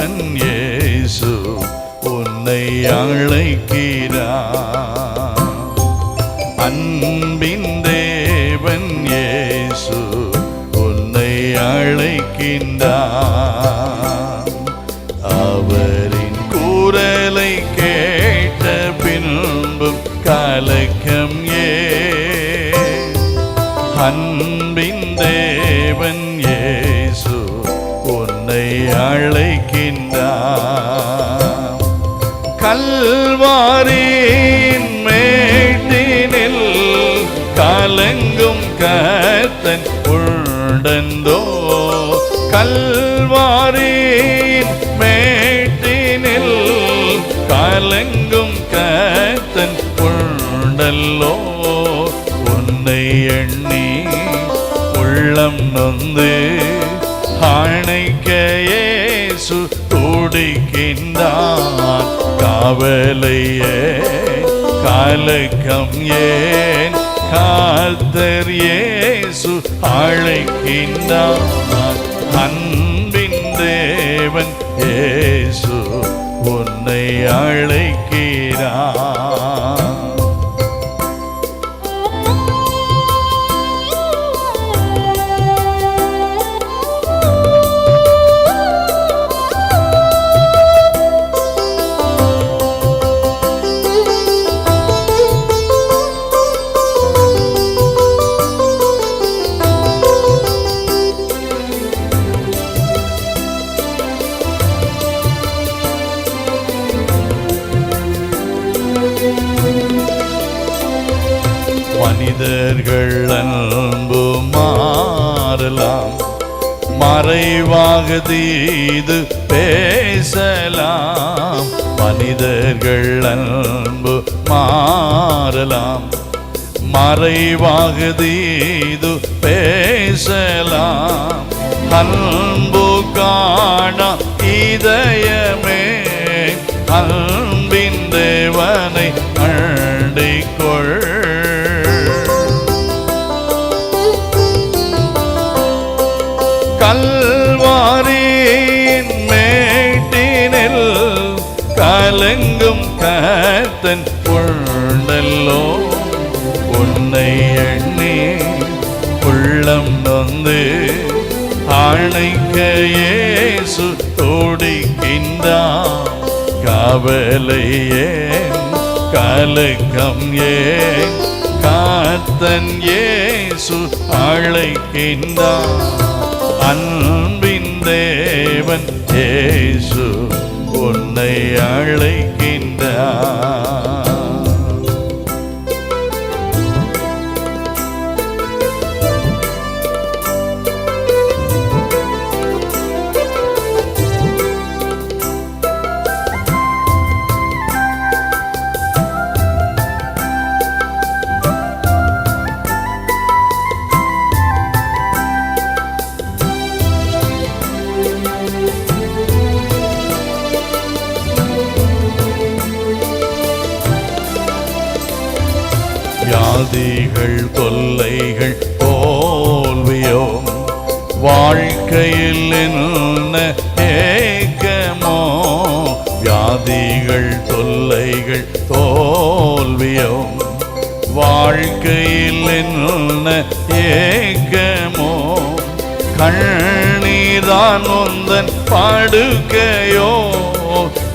தேவன் ஏசு உன்னை அழைக்கிறார். அன்பின் தேவன் ஏசு உன்னை அழைக்கின்றார். அவரின் கூறலை கேட்ட பின்பும் கலக்கம் ஏ. அன்பின் தேவன் கல்வாரின் மேட்டினில் கலங்கும் கத்தன் உண்டல்லோ உன்னை எண்ணி உள்ளம் நொந்து ஆணைக்கேசு துடிக்கின்றான் காவலையே காலக்கம் ஏன்? காத்தர் ஏசு அழைக்கின்றான் அன்பின் மனிதர்கள் அன்பு மாறலாம். மறைவாக தீது பேசலாம். மனிதர்கள் அன்பு மாறலாம். மறைவாக தீது பேசலாம். அன்பு காண இதயமே கல்வாரியின் மேட்டினில் கலங்கும் கத்தன் உண்டல்லோ உன்னை எண்ணி உள்ளம் நொந்து ஆணைக்க இயேசு துடிக்கின்றான் கவலை கலக்கம் ஏன்? காத்தன் இயேசு அழைக்கின்றான் அன்பின் தேவன் ஏசு உன்னை அழை வியாதிகள் தொல்லைகள் தோல்வியோ வாழ்க்கையில் என்ன ஏக்கமோ வியாதிகள் தொல்லைகள் தோல்வியோ வாழ்க்கையில் என்ன ஏக்கமோ கண்ணீர்தான் உந்தன் படுக்கையோ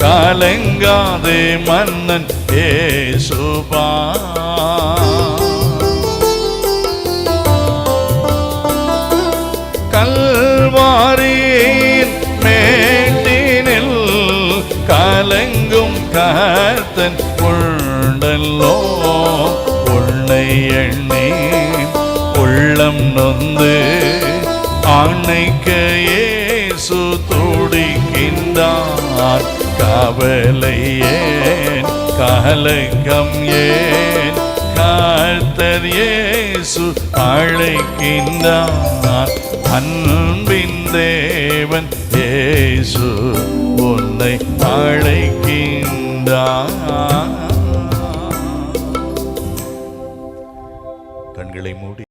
கலங்காதே மன்னன் ஏசுபா. கலங்கும் கத்தன் உண்டல்லோ உன்னை எண்ணி உள்ளம் நொந்து ஆணைக்க இயேசு துடிக்கின்றான் கவலை ஏன் கலக்கம் ஏன் கர்த்தர் இயேசு அழைக்கின்றான் அன்பின் தேவன் ஏசு உன்னை அழைக்கின்றான் கண்களை மூடி